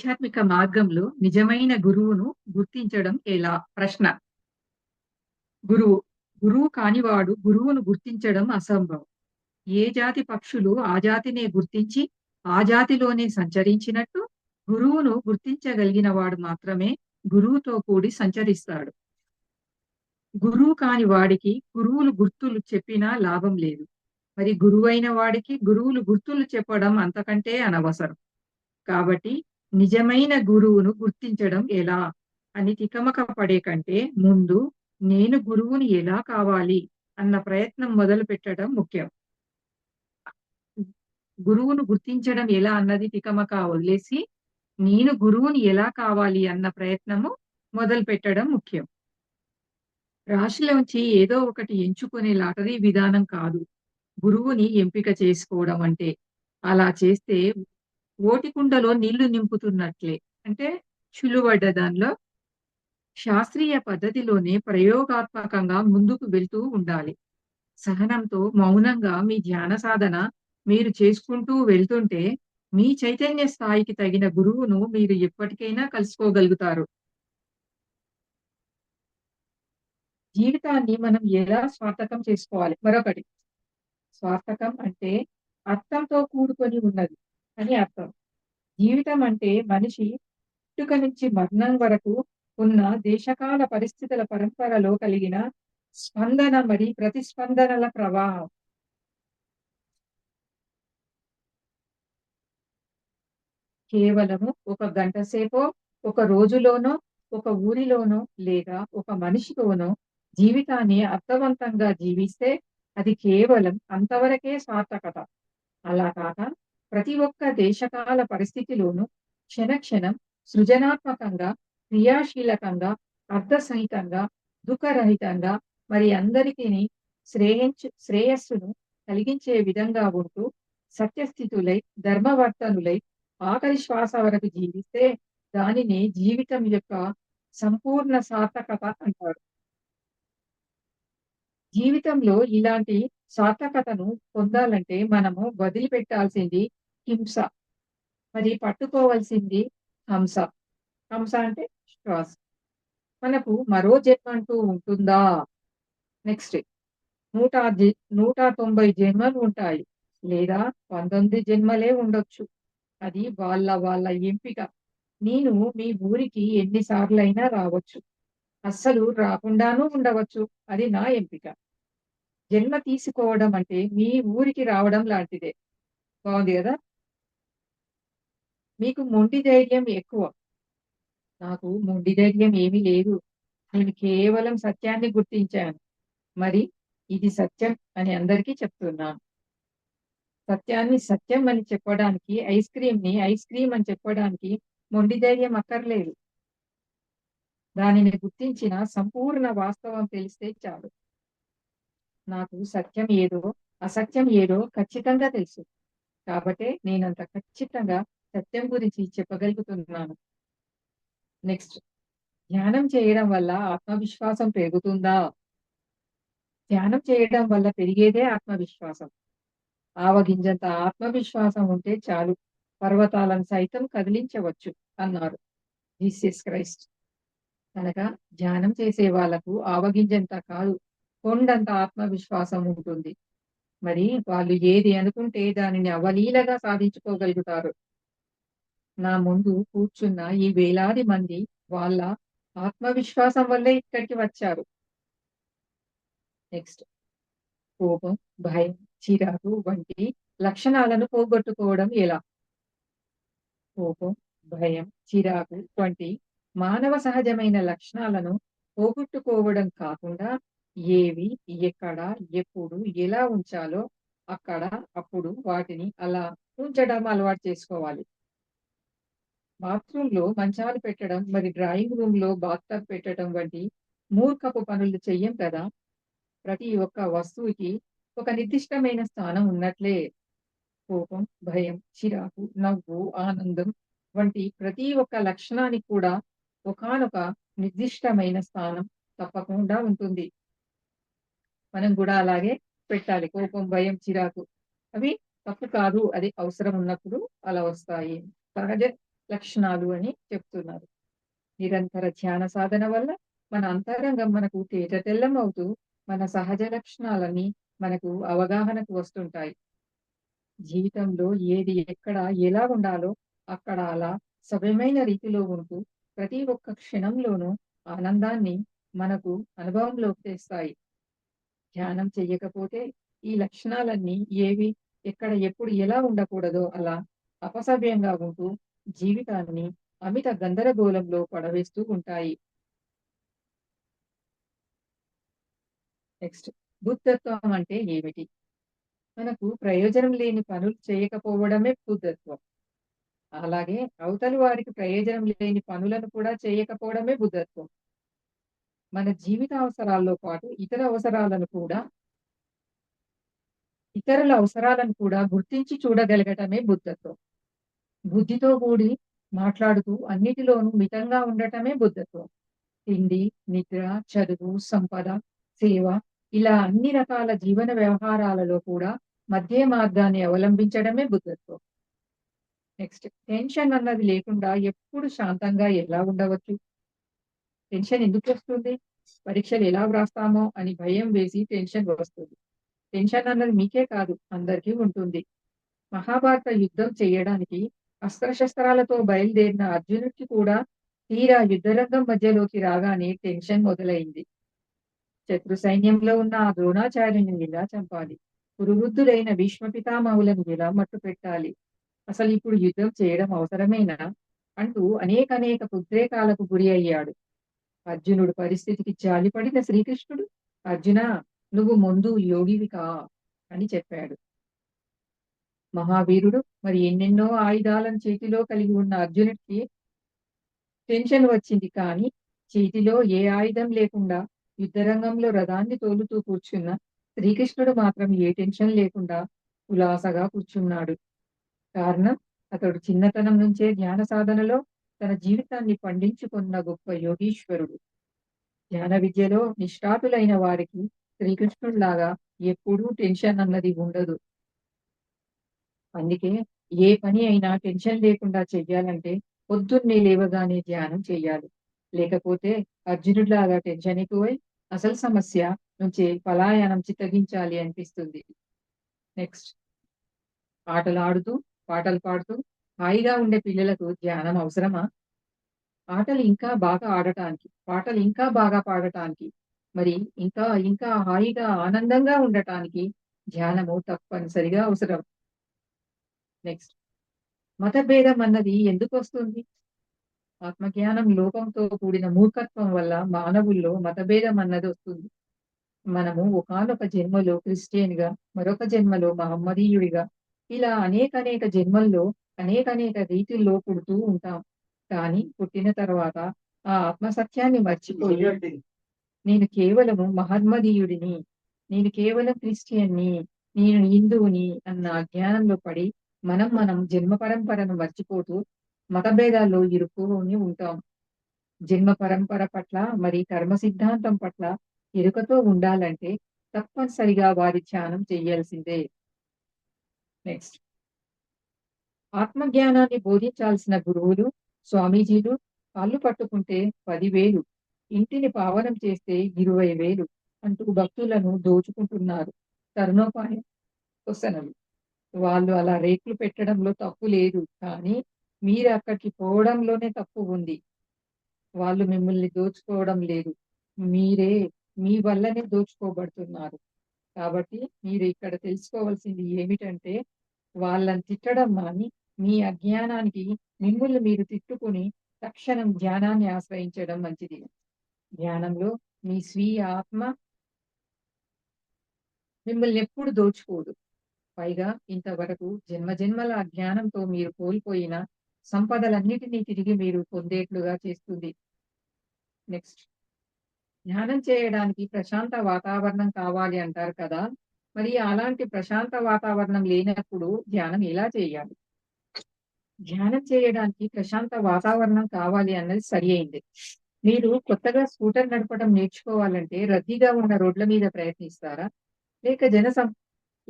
ఆధ్యాత్మిక మార్గంలో నిజమైన గురువును గుర్తించడం ఎలా? ప్రశ్న. గురువు. గురువు కానివాడు గురువును గుర్తించడం అసంభవం. ఏ జాతి పక్షులు ఆ జాతినే గుర్తించి, ఆ జాతిలోనే సంచరించినట్టు, గురువును గుర్తించగలిగిన వాడు మాత్రమే గురువుతో కూడి సంచరిస్తాడు. గురువు కాని వాడికి గురువులు గుర్తులు చెప్పినా లాభం లేదు. మరి గురువైన వాడికి గురువులు గుర్తులు చెప్పడం అంతకంటే అనవసరం. కాబట్టి నిజమైన గురువును గుర్తించడం ఎలా? అని తికమక పడే కంటే ముందు నేను గురువుని ఎలా కావాలి అన్న ప్రయత్నం మొదలు పెట్టడం ముఖ్యం. గురువును గుర్తించడం ఎలా అన్నది తికమక వదిలేసి, నేను గురువుని ఎలా కావాలి అన్న ప్రయత్నము మొదలుపెట్టడం ముఖ్యం. రాశిలోంచి ఏదో ఒకటి ఎంచుకునే లాటరీ విధానం కాదు. గురువుని ఎంపిక చేసుకోవడం అంటే. అలా చేస్తే ఓటికుండలో నీళ్ళు నింపుతున్నట్లే. అంటే చులువడ్డ దానిలో శాస్త్రీయ పద్ధతిలోనే ప్రయోగాత్మకంగా ముందుకు వెళ్తూ ఉండాలి. సహనంతో మౌనంగా మీ ధ్యాన సాధన మీరు చేసుకుంటూ వెళ్తుంటే, మీ చైతన్య స్థాయికి తగిన గురువును మీరు ఎప్పటికైనా కలుసుకోగలుగుతారు. జీవితాన్ని మనం ఎలా స్వార్థకం చేసుకోవాలి? మరొకటి. స్వార్థకం అంటే అర్థంతో కూడుకొని ఉన్నది అని అర్థం. జీవితం అంటే మనిషి పుట్టుక నుంచి మరణం వరకు ఉన్న దేశకాల పరిస్థితుల పరంపరలో కలిగిన స్పందన మరి ప్రతిస్పందనల ప్రవాహం. కేవలము ఒక గంట సేపో, ఒక రోజులోనో, ఒక ఊరిలోనో లేదా ఒక మనిషితోనో జీవితాన్ని అర్థవంతంగా జీవిస్తే అది కేవలం అంతవరకే సార్థకత. అలా కాక ప్రతి ఒక్క దేశకాల పరిస్థితిలోనూ క్షణక్షణం సృజనాత్మకంగా, క్రియాశీలకంగా, అర్థసహితంగా, దుఃఖరహితంగా మరి అందరికీ శ్రేయించు శ్రేయస్సును కలిగించే విధంగా ఉంటూ సత్యస్థితులై, ధర్మవర్తనులై, ఆఖరి శ్వాస వరకు జీవిస్తే దానిని జీవితం యొక్క సంపూర్ణ సార్థకత అంటారు. జీవితంలో ఇలాంటి సార్థకతను పొందాలంటే మనము వదిలిపెట్టాల్సింది హింస. మరి పట్టుకోవాల్సింది హంస. హంస అంటే శ్వాస. మనకు మరో జన్మ అంటూ ఉంటుందా? నెక్స్ట్. నూట నూట తొంభై జన్మలు ఉంటాయి. లేదా 19 జన్మలే ఉండొచ్చు. అది వాళ్ళ వాళ్ళ ఎంపిక. నేను మీ ఊరికి ఎన్నిసార్లు అయినా రావచ్చు. అస్సలు రాకుండానూ ఉండవచ్చు. అది నా ఎంపిక. జన్మ తీసుకోవడం అంటే మీ ఊరికి రావడం లాంటిదే. బాగుంది కదా మీకు మొండి ధైర్యం ఎక్కువ. నాకు మొండి ధైర్యం ఏమీ లేదు. నేను కేవలం సత్యాన్ని గుర్తించాను. మరి ఇది సత్యం అని అందరికీ చెప్తున్నాను. సత్యాన్ని సత్యం అని చెప్పడానికి ఐస్ క్రీమ్‌ని ఐస్ క్రీమ్ అని చెప్పడానికి మొండి ధైర్యం అక్కర్లేదు. దానిని గుర్తించిన సంపూర్ణ వాస్తవం తెలిస్తే చాలు. నాకు సత్యం ఏదో, అసత్యం ఏదో ఖచ్చితంగా తెలుసు. కాబట్టే నేనంత ఖచ్చితంగా సత్యం గురించి చెప్పగలుగుతున్నాను. నెక్స్ట్. ధ్యానం చేయడం వల్ల ఆత్మవిశ్వాసం పెరుగుతుందా? ధ్యానం చేయడం వల్ల పెరిగేదే ఆత్మవిశ్వాసం. ఆవగింజంత ఆత్మవిశ్వాసం ఉంటే చాలు. పర్వతాలను సైతం కదిలించవచ్చు అన్నారు. Jesus Christ. కనుక ధ్యానం చేసే వాళ్ళకు ఆవగింజంత కాదు, కొండంత ఆత్మవిశ్వాసం ఉంటుంది. మరి వాళ్ళు ఏది అనుకుంటే దానిని అవలీలగా సాధించుకోగలుగుతారు. నా ముందు కూర్చున్న ఈ వేలాది మంది వాళ్ళ ఆత్మవిశ్వాసం వల్లే ఇక్కడికి వచ్చారు. నెక్స్ట్. కోపం, భయం, చిరాకు వంటి లక్షణాలను పోగొట్టుకోవడం ఎలా? కోపం, భయం, చిరాకు వంటి మానవ సహజమైన లక్షణాలను పోగొట్టుకోవడం కాకుండా ఏవి, ఎక్కడ, ఎప్పుడు, ఎలా ఉంచాలో అక్కడ, అప్పుడు వాటిని అలా ఉంచడం అలవాటు చేసుకోవాలి. బాత్రూమ్‌లో మంచాలు పెట్టడం, మరి డ్రాయింగ్ రూమ్‌లో బాత్‌టబ్ పెట్టడం వంటి మూర్ఖపు పనులు చెయ్యం కదా! ప్రతి ఒక్క వస్తువుకి ఒక నిర్దిష్టమైన స్థానం ఉన్నట్లే. కోపం, భయం, చిరాకు, నవ్వు, ఆనందం వంటి ప్రతి ఒక్క లక్షణానికి కూడా ఒకానొక నిర్దిష్టమైన స్థానం తప్పకుండా ఉంటుంది. మనం కూడా అలాగే పెట్టాలి. కోపం, భయం, చిరాకు. అవి తప్పు కాదు. అది అవసరం ఉన్నప్పుడు అలా వస్తాయి. సహజ లక్షణాలు అని చెప్తున్నారు. నిరంతర ధ్యాన సాధన వల్ల మన అంతరంగం మనకు తేట అవుతూ మన సహజ లక్షణాలన్నీ మనకు అవగాహనకు వస్తుంటాయి. జీవితంలో ఏది ఎక్కడ ఎలా ఉండాలో అక్కడ అలా సవ్యమైన రీతిలో ఉంటూ ప్రతి ఒక్క క్షణంలోనూ ఆనందాన్ని మనకు అనుభవంలోకి తెస్తాయి. ధ్యానం చెయ్యకపోతే ఈ లక్షణాలన్నీ ఏవి ఎక్కడ ఎప్పుడు ఎలా ఉండకూడదో అలా అపసవ్యంగా ఉంటూ జీవితాన్ని అమిత గందరగోళంలో పడవేస్తూ ఉంటాయి. నెక్స్ట్ బుద్ధత్వం అంటే ఏమిటి? మనకు ప్రయోజనం లేని పనులు చేయకపోవడమే బుద్ధత్వం. అలాగే అవతలి వారికి ప్రయోజనం లేని పనులను కూడా చేయకపోవడమే బుద్ధత్వం. మన జీవిత అవసరాల్లో పాటు ఇతర అవసరాలను కూడా ఇతరుల అవసరాలను కూడా గుర్తించి చూడగలగటమే బుద్ధత్వం. బుద్ధితో కూడి మాట్లాడుతూ అన్నిటిలోనూ మితంగా ఉండటమే బుద్ధత్వం. తిండి నిద్ర చదువు సంపద సేవ ఇలా అన్ని రకాల జీవన వ్యవహారాలలో కూడా మధ్య మార్గాన్ని అవలంబించడమే బుద్ధత్వం. నెక్స్ట్ టెన్షన్ అన్నది లేకుండా ఎప్పుడు శాంతంగా ఎలా ఉండవచ్చు? టెన్షన్ ఎందుకు వస్తుంది? పరీక్షలు ఎలా వ్రాస్తామో అని భయం వేసి టెన్షన్ వస్తుంది. టెన్షన్ అన్నది మీకే కాదు అందరికీ ఉంటుంది. మహాభారత యుద్ధం చేయడానికి అస్త్రశస్త్రాలతో బయలుదేరిన అర్జునుడికి కూడా తీరా యుద్ధరంగం మధ్యలోకి రాగానే టెన్షన్ మొదలైంది. శత్రు సైన్యంలో ఉన్న ఆ ద్రోణాచార్యుని ఇలా చంపాలి? పురువృద్ధులైన భీష్మ పితామహులను ఇలా మట్టు పెట్టాలి? అసలు ఇప్పుడు యుద్ధం చేయడం అవసరమేనా? అంటూ అనేక అనేక ఉద్రేకాలకు గురి అయ్యాడు. అర్జునుడు పరిస్థితికి జాలిపడిన శ్రీకృష్ణుడు అర్జున నువ్వు ముందు యోగివికా అని చెప్పాడు. మహావీరుడు మరి ఎన్నెన్నో ఆయుధాలను చేతిలో కలిగి ఉన్న అర్జునుడికి టెన్షన్ వచ్చింది. కానీ చేతిలో ఏ ఆయుధం లేకుండా యుద్ధరంగంలో రథాన్ని తోలుతూ కూర్చున్న శ్రీకృష్ణుడు మాత్రం ఏ టెన్షన్ లేకుండా ఉలాసగా కూర్చున్నాడు. కారణం అతడు చిన్నతనం నుంచే ధ్యాన సాధనలో తన జీవితాన్ని పండించుకున్న గొప్ప యోగీశ్వరుడు. ధ్యాన విద్యలో నిష్ఠాతులైన వారికి శ్రీకృష్ణుడిలాగా ఎప్పుడూ టెన్షన్ అన్నది ఉండదు. అందుకే ఏ పని అయినా టెన్షన్ లేకుండా చెయ్యాలంటే పొద్దున్నే లేవగానే ధ్యానం చేయాలి లేకపోతే అర్జునుడిలాగా టెన్షన్ ఎక్కువై అసలు సమస్య నుంచి పలాయనం చిత్తగించాలి అనిపిస్తుంది. నెక్స్ట్. ఆటలు ఆడుతూ పాటలు పాడుతూ హాయిగా ఉండే పిల్లలకు ధ్యానం అవసరమా? ఆటలు ఇంకా బాగా ఆడటానికి పాటలు ఇంకా బాగా పాడటానికి మరి ఇంకా ఇంకా హాయిగా ఆనందంగా ఉండటానికి ధ్యానము తప్పనిసరిగా అవసరం. నెక్స్ట్ మతభేదం అన్నది ఎందుకు వస్తుంది? ఆత్మజ్ఞానం లోపంతో కూడిన మూర్ఖత్వం వల్ల మానవుల్లో మతభేదం అన్నది వస్తుంది. మనము ఒకనొక జన్మలో క్రిస్టియన్గా మరొక జన్మలో మహమ్మదీయుడిగా ఇలా అనేక అనేక జన్మల్లో అనేక అనేక రీతిల్లో పుడుతూ ఉంటాం. కానీ పుట్టిన తర్వాత ఆ ఆత్మసత్యాన్ని మర్చిపోయి నేను కేవలము మహమ్మదీయుడిని నేను కేవలం క్రిస్టియన్ని నేను హిందువుని అన్న అజ్ఞానంలో పడి మనం మనం జన్మ పరంపరను మర్చిపోతూ మతభేదాల్లో ఇరుక్కుని ఉంటాం. జన్మ పరంపర పట్ల మరి కర్మ సిద్ధాంతం పట్ల ఎరుకతో ఉండాలంటే తప్పనిసరిగా వారి ధ్యానం చేయాల్సిందే. నెక్స్ట్. ఆత్మజ్ఞానాన్ని బోధించాల్సిన గురువులు స్వామీజీలు కాళ్ళు పట్టుకుంటే పదివేలు ఇంటిని పావనం చేస్తే ఇరవై వేలు అంటూ భక్తులను దోచుకుంటున్నారు. తరుణోపాయం. క్వశ్చనలు వాళ్ళు అలా రేట్లు పెట్టడంలో తప్పు లేదు. కానీ మీరు అక్కడికి పోవడంలోనే తప్పు ఉంది. వాళ్ళు మిమ్మల్ని దోచుకోవడం లేదు. మీరే మీ వల్లనే దోచుకోబడుతున్నారు. కాబట్టి మీరు ఇక్కడ తెలుసుకోవాల్సింది ఏమిటంటే వాళ్ళని తిట్టడం మాని మీ అజ్ఞానానికి మిమ్మల్ని మీరు తిట్టుకుని తక్షణం ధ్యానాన్ని ఆశ్రయించడం మంచిది. ధ్యానంలో మీ స్వీయ ఆత్మ మిమ్మల్ని ఎప్పుడు దోచుకోదు. పైగా ఇంతవరకు జన్మజన్మల జ్ఞానంతో మీరు కోల్పోయిన సంపదలన్నిటినీ తిరిగి మీరు పొందేట్లుగా చేస్తుంది. నెక్స్ట్. ధ్యానం చేయడానికి ప్రశాంత వాతావరణం కావాలి అంటారు కదా. మరి అలాంటి ప్రశాంత వాతావరణం లేనప్పుడు ధ్యానం ఎలా చేయాలి? ధ్యానం చేయడానికి ప్రశాంత వాతావరణం కావాలి అన్నది సరి అయింది. మీరు కొత్తగా స్కూటర్ నడపడం నేర్చుకోవాలంటే రద్దీగా ఉన్న రోడ్ల మీద ప్రయత్నిస్తారా? లేక జన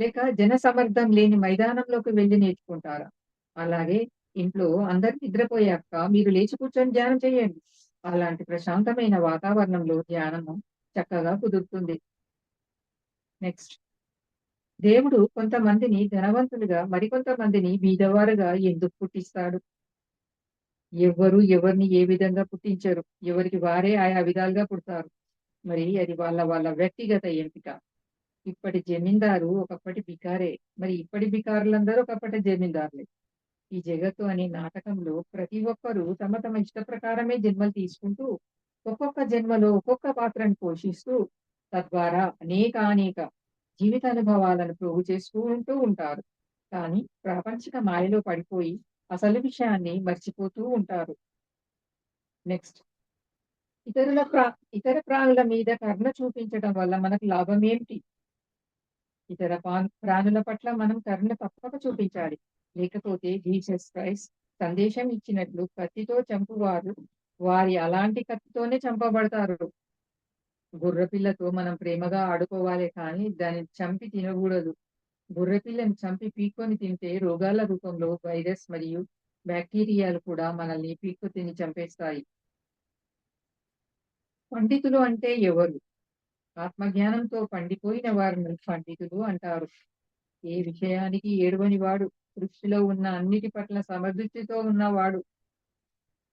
లేక జన సమర్థం లేని మైదానంలోకి వెళ్ళి నేర్చుకుంటారా అలాగే ఇంట్లో అందరు నిద్రపోయాక మీరు లేచి కూర్చొని ధ్యానం చేయండి. అలాంటి ప్రశాంతమైన వాతావరణంలో ధ్యానము చక్కగా కుదురుతుంది. నెక్స్ట్. దేవుడు కొంతమందిని ధనవంతులుగా, మరికొంతమందిని బీదవారుగా ఎందుకు పుట్టిస్తాడు? ఎవ్వరు ఎవరిని ఏ విధంగా పుట్టించరు. ఎవరికి వారే ఆయా విధాలుగా పుడతారు. మరి అది వాళ్ళ వాళ్ళ వ్యక్తిగత ఎంపిక. ఇప్పటి జమీందారు ఒకప్పటి బికారే. మరి ఇప్పటి బికారులందరూ ఒకప్పటి జమీందారులే. ఈ జగత్తు అనే నాటకంలో ప్రతి ఒక్కరు తమ తమ ఇష్ట ప్రకారమే జన్మలు తీసుకుంటూ, ఒక్కొక్క జన్మలో ఒక్కొక్క పాత్రను పోషిస్తూ, తద్వారా అనేకానేక జీవితానుభవాలను ప్రోగు ఉంటూ ఉంటారు. కానీ ప్రాపంచిక మాయలో పడిపోయి అసలు విషయాన్ని మర్చిపోతూ ఉంటారు. నెక్స్ట్. ఇతరుల ప్రా ఇతర ప్రాణుల మీద కర్ణ చూపించడం వల్ల మనకు లాభం ఏమిటి ఇతర ప్రాణుల పట్ల మనం కరుణ తప్పక చూపించాలి. లేకపోతే జీసస్ క్రైస్ట్ సందేశం ఇచ్చినట్లు కత్తితో చంపువారు వారి అలాంటి కత్తితోనే చంపబడతారు. గుర్రపిల్లతో మనం ప్రేమగా ఆడుకోవాలే కానీ దాన్ని చంపి తినకూడదు గుర్రపిల్లని చంపి పీక్కొని తింటే రోగాల రూపంలో వైరస్ మరియు బాక్టీరియాలు కూడా మనల్ని పీక్కు తిని చంపేస్తాయి. పండితులు అంటే ఎవరు? ఆత్మజ్ఞానంతో పండిపోయిన వారిని పండితులు అంటారు. ఏ విషయానికి ఏడువని వాడు, సృష్టిలో ఉన్న అన్నిటి పట్ల సమదృష్టితో ఉన్నవాడు.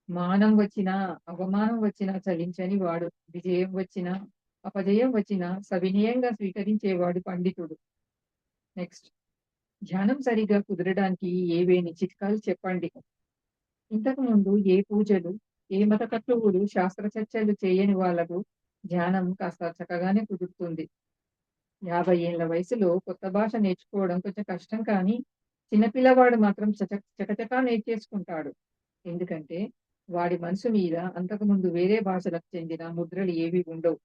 మానం వచ్చినా, అవమానం వచ్చినా చలించని వాడు. విజయం వచ్చినా, అపజయం వచ్చినా సవినయంగా స్వీకరించేవాడు పండితుడు. నెక్స్ట్. ధ్యానం సరిగ్గా కుదరడానికి ఏవేని చిట్కాలు చెప్పండి? ఇంతకు ముందు ఏ పూజలు, ఏ మత కట్టువులు, శాస్త్ర చర్చలు చేయని వాళ్ళకు ధ్యానం కాస్త చక్కగానే కుదురుతుంది. 50 ఏళ్ళ వయసులో కొత్త భాష నేర్చుకోవడం కొంచెం కష్టం కానీ, చిన్నపిల్లవాడు మాత్రం చచ చకచకా నేర్చేసుకుంటాడు. ఎందుకంటే, వాడి మనసు మీద అంతకుముందు వేరే భాషలకు చెందిన ముద్రలు ఏవి ఉండవు.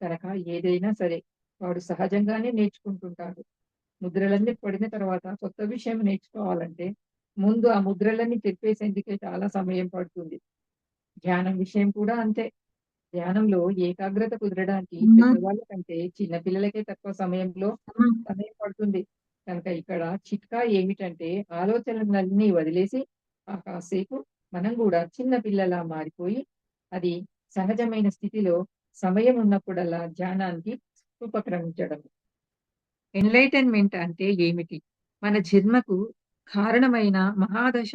కనుక ఏదైనా సరే వాడు సహజంగానే నేర్చుకుంటుంటాడు. ముద్రలన్నీ పడిన తర్వాత కొత్త విషయం నేర్చుకోవాలంటే, ముందు ఆ ముద్రలన్నీ తెప్పేసేందుకే చాలా సమయం పడుతుంది. ధ్యానం విషయం కూడా అంతే. ధ్యానంలో ఏకాగ్రత కుదరడానికి! పెద్దవాళ్ళ కంటే చిన్న పిల్లలకే తక్కువ సమయంలో! సమయం పడుతుంది. కనుక ఇక్కడ చిట్కా ఏమిటంటే, ఆలోచనలన్నీ వదిలేసి ఆ కాసేపు మనం గూడా చిన్న పిల్లలా మారిపోయి, అది సహజమైన స్థితిలో సమయం ఉన్నప్పుడల్లా ధ్యానానికి ఉపక్రమించడం. ఎన్‌లైటన్‌మెంట్ అంటే ఏమిటి? మన జన్మకు కారణమైన మహాదశ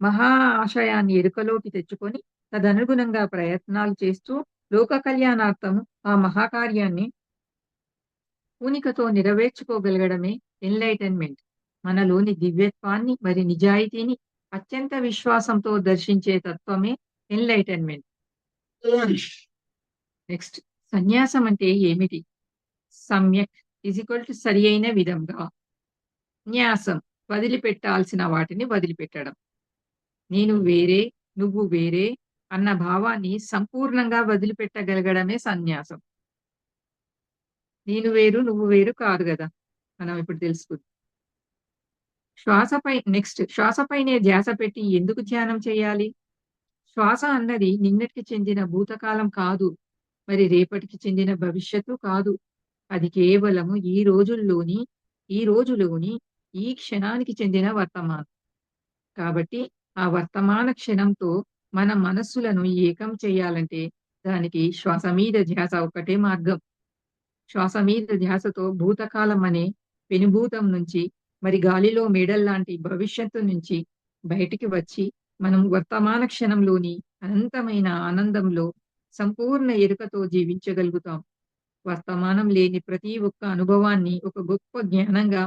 మహా ఆశయాన్ని ఎరుకలోకి తెచ్చుకొని, తదనుగుణంగా ప్రయత్నాలు చేస్తూ, లోక కళ్యాణార్థం ఆ మహాకార్యాన్ని పూనికతో నెరవేర్చుకోగలగడమే ఎన్‌లైటన్‌మెంట్. మనలోని దివ్యత్వాన్ని మరి నిజాయితీని అత్యంత విశ్వాసంతో దర్శించే తత్వమే ఎన్‌లైటన్‌మెంట్. నెక్స్ట్. సన్యాసం అంటే ఏమిటి? సమ్యక్ ఈజ్ ఈక్వల్ టు అయిన విధంగా. న్యాసం వదిలిపెట్టాల్సిన వాటిని వదిలిపెట్టడం. నేను వేరే, నువ్వు వేరే అన్న భావాన్ని సంపూర్ణంగా వదిలిపెట్టగలగడమే సన్యాసం. నేను వేరు, నువ్వు వేరు కాదు కదా మనం ఇప్పుడు తెలుసుకుంది శ్వాసపై నెక్స్ట్ శ్వాసపైనే ధ్యాస పెట్టి ఎందుకు ధ్యానం చేయాలి? శ్వాస అన్నది నిన్నటికి చెందిన భూతకాలం కాదు. మరి రేపటికి చెందిన భవిష్యత్తు కాదు. అది కేవలము ఈ రోజుల్లోని, ఈ రోజులోని, ఈ క్షణానికి చెందిన వర్తమానం. కాబట్టి ఆ వర్తమాన క్షణంతో మన మనస్సులను ఏకం చేయాలంటే దానికి శ్వాస మీద ధ్యాస ఒక్కటే మార్గం. శ్వాస మీద ధ్యాసతో భూతకాలం అనే పెనుభూతం నుంచి, మరి గాలిలో మేడల్లాంటి భవిష్యత్తు నుంచి బయటికి వచ్చి, మనం వర్తమాన క్షణంలోని అనంతమైన ఆనందంలో సంపూర్ణ ఎరుకతో జీవించగలుగుతాం. వర్తమానం లేని ప్రతి ఒక్క అనుభవాన్ని ఒక గొప్ప జ్ఞానంగా,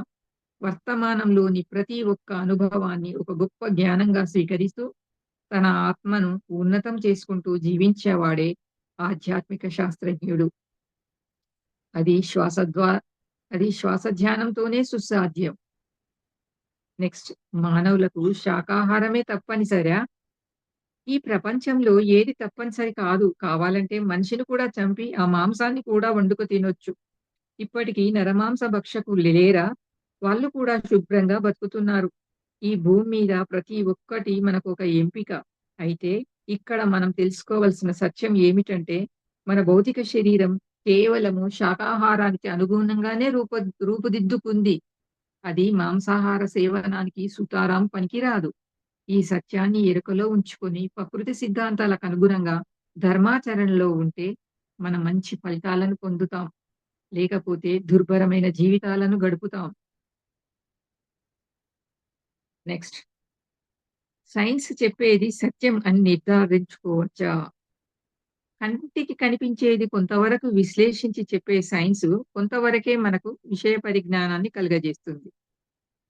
వర్తమానంలోని ప్రతి ఒక్క అనుభవాన్ని ఒక గొప్ప జ్ఞానంగా స్వీకరిస్తూ, తన ఆత్మను ఉన్నతం చేసుకుంటూ జీవించేవాడే ఆధ్యాత్మిక శాస్త్రజ్ఞుడు. అది శ్వాసద్వా అది శ్వాస ధ్యానంతోనే సుసాధ్యం. నెక్స్ట్ మానవులకు శాకాహారమే తప్పనిసరా? ఈ ప్రపంచంలో ఏది తప్పనిసరి కాదు. కావాలంటే మనిషిని కూడా చంపి, ఆ మాంసాన్ని కూడా వండుకు తినొచ్చు. ఇప్పటికీ నరమాంస భక్షకులు లేరా? వాళ్ళు కూడా శుభ్రంగా బతుకుతున్నారు. ఈ భూమి మీద ప్రతి ఒక్కటి మనకు ఒక ఎంపిక. అయితే ఇక్కడ మనం తెలుసుకోవాల్సిన సత్యం ఏమిటంటే, మన భౌతిక శరీరం కేవలము శాకాహారానికి అనుగుణంగానే రూప రూపుదిద్దుకుంది. అది మాంసాహార సేవనానికి సుతారాం పనికిరాదు ఈ సత్యాన్ని ఎరుకలో ఉంచుకొని ప్రకృతి సిద్ధాంతాలకు అనుగుణంగా ధర్మాచరణలో ఉంటే మనం మంచి ఫలితాలను పొందుతాం లేకపోతే దుర్భరమైన జీవితాలను గడుపుతాం నెక్స్ట్ సైన్స్ చెప్పేది సత్యం అని నిర్ధారించుకోవచ్చా? కంటికి కనిపించేది కొంతవరకు విశ్లేషించి చెప్పే సైన్స్ కొంతవరకే మనకు విషయ పరిజ్ఞానాన్ని కలుగజేస్తుంది.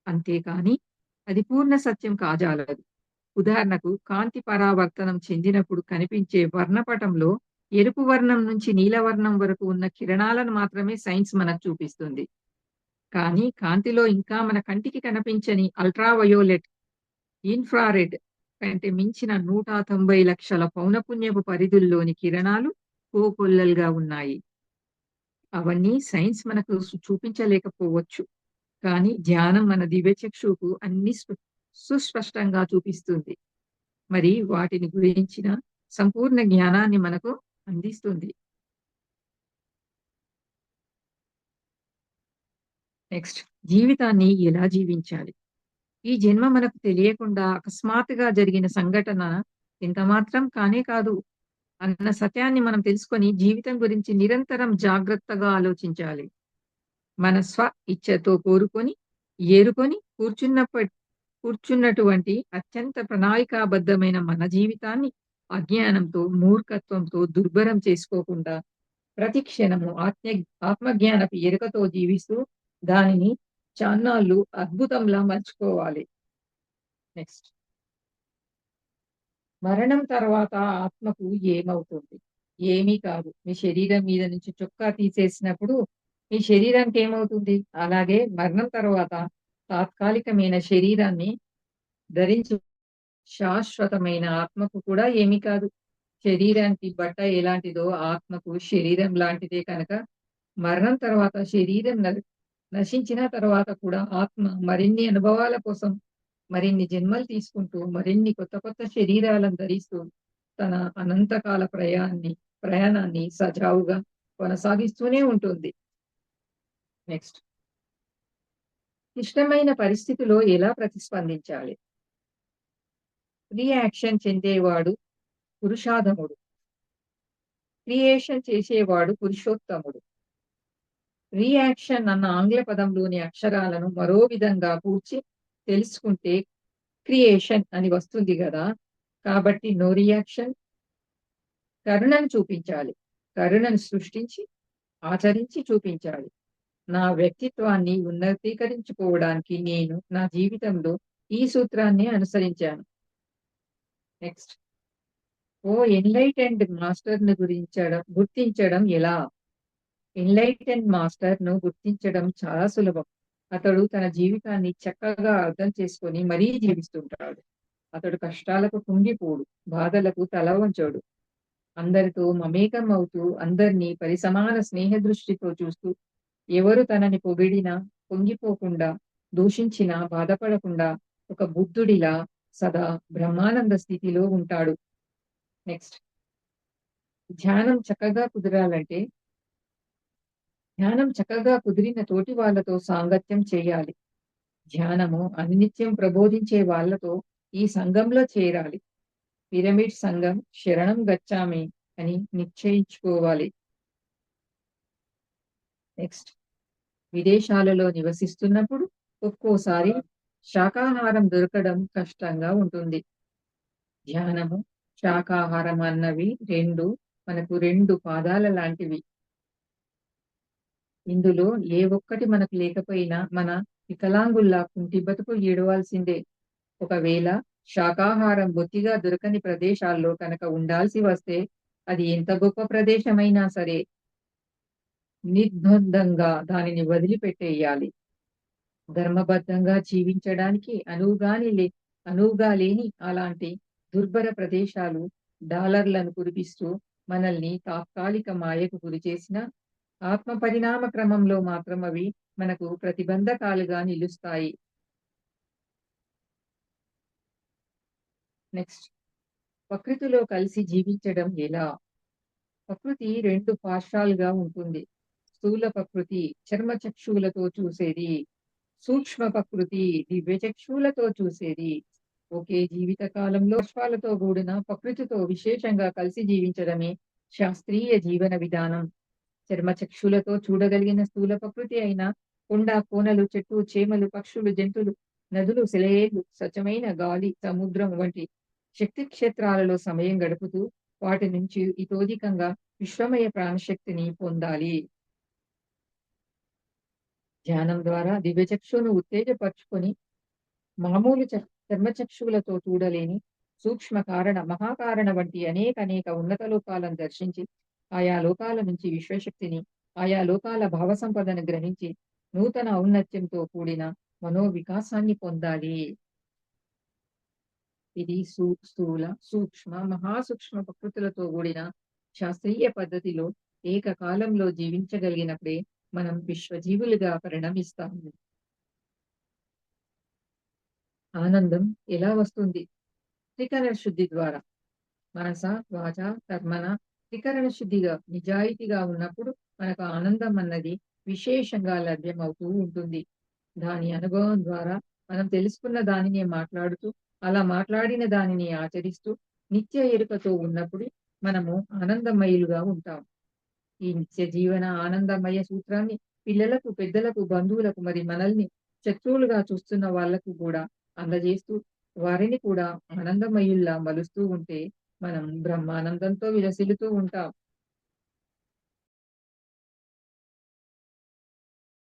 అంతేకాని అది పూర్ణ సత్యం కాజాలదు. ఉదాహరణకు కాంతి పరావర్తనం చెందినప్పుడు కనిపించే వర్ణపటంలో ఎరుపు వర్ణం నుంచి నీలవర్ణం వరకు ఉన్న కిరణాలను మాత్రమే సైన్స్ మనకు చూపిస్తుంది. కానీ కాంతిలో ఇంకా మన కంటికి కనిపించని అల్ట్రావయోలెట్ ఇన్ఫ్రారెడ్ కంటే మించిన నూట తొంభై లక్షల పౌనపుణ్యపు పరిధుల్లోని కిరణాలు కోకొల్లలుగా ఉన్నాయి. అవన్నీ సైన్స్ మనకు చూపించలేకపోవచ్చు. కానీ ధ్యానం మన దివ్యచక్షుకు అన్ని సుస్పష్టంగా చూపిస్తుంది. మరి వాటిని గురించిన సంపూర్ణ జ్ఞానాన్ని మనకు అందిస్తుంది. నెక్స్ట్ జీవితాన్ని ఎలా జీవించాలి? ఈ జన్మ మనకు తెలియకుండా అకస్మాత్తుగా జరిగిన సంఘటన ఇంత మాత్రం కానే కాదు అన్న సత్యాన్ని మనం తెలుసుకొని జీవితం గురించి నిరంతరం జాగ్రత్తగా ఆలోచించాలి. మన స్వ ఇచ్ఛతో కోరుకొని ఏరుకొని కూర్చున్నప్పటి కూర్చున్నటువంటి అత్యంత ప్రణాళికాబద్ధమైన మన జీవితాన్ని అజ్ఞానంతో మూర్ఖత్వంతో దుర్భరం చేసుకోకుండా ప్రతి క్షణము ఆత్మ ఆత్మజ్ఞానపు ఎరుకతో జీవిస్తూ దానిని చాన్నాళ్ళు అద్భుతంలా మర్చిపోవాలి నెక్స్ట్. మరణం తర్వాత ఆత్మకు ఏమవుతుంది? ఏమీ కాదు. మీ శరీరం మీద నుంచి చొక్కా తీసేసినప్పుడు మీ శరీరానికి ఏమవుతుంది? అలాగే మరణం తర్వాత తాత్కాలికమైన శరీరాన్ని ధరించు శాశ్వతమైన ఆత్మకు కూడా ఏమీ కాదు. శరీరానికి బట్ట ఎలాంటిదో ఆత్మకు శరీరం లాంటిదే కనుక మరణం తర్వాత శరీరం నశించిన తర్వాత కూడా ఆత్మ మరిన్ని అనుభవాల కోసం మరిన్ని జన్మలు తీసుకుంటూ మరిన్ని కొత్త కొత్త శరీరాలను ధరిస్తూ తన అనంతకాల ప్రయాణాన్ని ప్రయాణాన్ని సజావుగా కొనసాగిస్తూనే ఉంటుంది. నెక్స్ట్ ఇష్టమైన పరిస్థితిలో ఎలా ప్రతిస్పందించాలి? రియాక్షన్ చెందేవాడు పురుషాధముడు. క్రియేషన్ చేసేవాడు పురుషోత్తముడు. రియాక్షన్ అన్న ఆంగ్ల పదంలోని అక్షరాలను మరో విధంగా కూర్చి తెలుసుకుంటే క్రియేషన్ అని వస్తుంది కదా. కాబట్టి నో రియాక్షన్. కరుణను చూపించాలి. కరుణను సృష్టించి ఆచరించి చూపించాలి. నా వ్యక్తిత్వాన్ని ఉన్నతీకరించుకోవడానికి నేను నా జీవితంలో ఈ సూత్రాన్ని అనుసరించాను. నెక్స్ట్. ఓ ఎన్లైటెండ్ మాస్టర్ను గురించడం గుర్తించడం ఎలా? ఎన్లైటెన్ మాస్టర్ను గుర్తించడం చాలా సులభం. అతడు తన జీవితాన్ని చక్కగా అర్థం చేసుకొని మరీ జీవిస్తుంటాడు. అతడు కష్టాలకు కుంగిపోడు బాధలకు తల వంచోడు. అందరితో మమేకం అవుతూ అందరినీ పరిసమాన స్నేహ దృష్టితో చూస్తూ ఎవరు తనని పొగిడినా పొంగిపోకుండా దూషించినా బాధపడకుండా ఒక బుద్ధుడిలా సదా బ్రహ్మానంద స్థితిలో ఉంటాడు. నెక్స్ట్. ధ్యానం చక్కగా కుదరాలంటే ధ్యానం చక్కగా కుదిరిన తోటి వాళ్ళతో సాంగత్యం చేయాలి. ధ్యానము అనినిత్యం ప్రబోధించే వాళ్ళతో ఈ సంఘంలో చేరాలి. పిరమిడ్ సంఘం శరణం గచ్చామి అని నిశ్చయించుకోవాలి. నెక్స్ట్. విదేశాలలో నివసిస్తున్నప్పుడు ఒక్కోసారి శాకాహారం దొరకడం కష్టంగా ఉంటుంది. ధ్యానము శాకాహారం అన్నవి రెండు మనకు రెండు పాదాల లాంటివి. ఇందులో ఏ ఒక్కటి మనకు లేకపోయినా మన వికలాంగుల్లా కుంటి బతుకు ఏడవాల్సిందే. ఒకవేళ శాకాహారం బొత్తిగా దొరకని ప్రదేశాల్లో కనుక ఉండాల్సి వస్తే అది ఎంత గొప్ప ప్రదేశమైనా సరే నిర్బంధంగా దానిని వదిలిపెట్టేయాలి. ధర్మబద్ధంగా జీవించడానికి అనువుగాని లే అనువుగా లేని అలాంటి దుర్భర ప్రదేశాలు డాలర్లను కురిపిస్తూ మనల్ని తాత్కాలిక మాయకు గురి చేసిన ఆత్మ పరిణామ క్రమంలో మాత్రం అవి మనకు ప్రతిబంధకాలుగా నిలుస్తాయి. నెక్స్ట్ ప్రకృతిలో కలిసి జీవించడం ఎలా? ప్రకృతి రెండు పార్శ్వాలుగా ఉంటుంది. స్థూల ప్రకృతి చర్మచక్షువులతో చూసేది సూక్ష్మ ప్రకృతి దివ్యచక్షులతో చూసేది. ఒకే జీవిత కాలంలో పుష్పాలతో కూడిన ప్రకృతితో విశేషంగా కలిసి జీవించడమే శాస్త్రీయ జీవన విధానం. చర్మచక్షులతో చూడగలిగిన స్థూల ప్రకృతి అయిన కొండ కోనలు చెట్టు చేమలు పక్షులు జంతువులు నదులు శిలయేళ్ళు స్వచ్ఛమైన గాలి సముద్రం వంటి శక్తి క్షేత్రాలలో సమయం గడుపుతూ వాటి నుంచి ఇతోధికంగా విశ్వమయ ప్రాణశక్తిని పొందాలి. ధ్యానం ద్వారా దివ్యచక్షును ఉత్తేజపరుచుకొని మామూలు చర్మచక్షువులతో చూడలేని సూక్ష్మ కారణ మహాకారణ వంటి అనేక అనేక ఉన్నత లోకాలను దర్శించి ఆయా లోకాల నుంచి విశ్వశక్తిని ఆయా లోకాల భావ సంపదను గ్రహించి నూతన ఔన్నత్యంతో కూడిన మనోవికాసాన్ని పొందాలి. ఇది స్థూల సూక్ష్మ మహాసూక్ష్మ ప్రకృతులతో కూడిన శాస్త్రీయ పద్ధతిలో ఏకకాలంలో జీవించగలిగినప్పుడే మనం విశ్వజీవులుగా పరిణమిస్తాము. ఆనందం ఎలా వస్తుంది? త్రికరణ శుద్ధి ద్వారా. మనస వాచ కర్మన త్రికరణ శుద్ధిగా నిజాయితీగా ఉన్నప్పుడు మనకు ఆనందం అన్నది విశేషంగా లభ్యమవుతూ ఉంటుంది. దాని అనుభవం ద్వారా మనం తెలుసుకున్న దానిని మాట్లాడుతూ అలా మాట్లాడిన దానిని ఆచరిస్తూ నిత్య ఎరుకతో ఉన్నప్పుడు మనము ఆనందమయులుగా ఉంటాం. ఈ నిత్య జీవన ఆనందమయ సూత్రాన్ని పిల్లలకు పెద్దలకు బంధువులకు మరి మనల్ని శత్రువులుగా చూస్తున్న వాళ్ళకు కూడా అందజేస్తూ వారిని కూడా ఆనందమయుల్లా మలుస్తూ ఉంటే మనం బ్రహ్మానందంతో విలసిల్లుతూ ఉంటాం.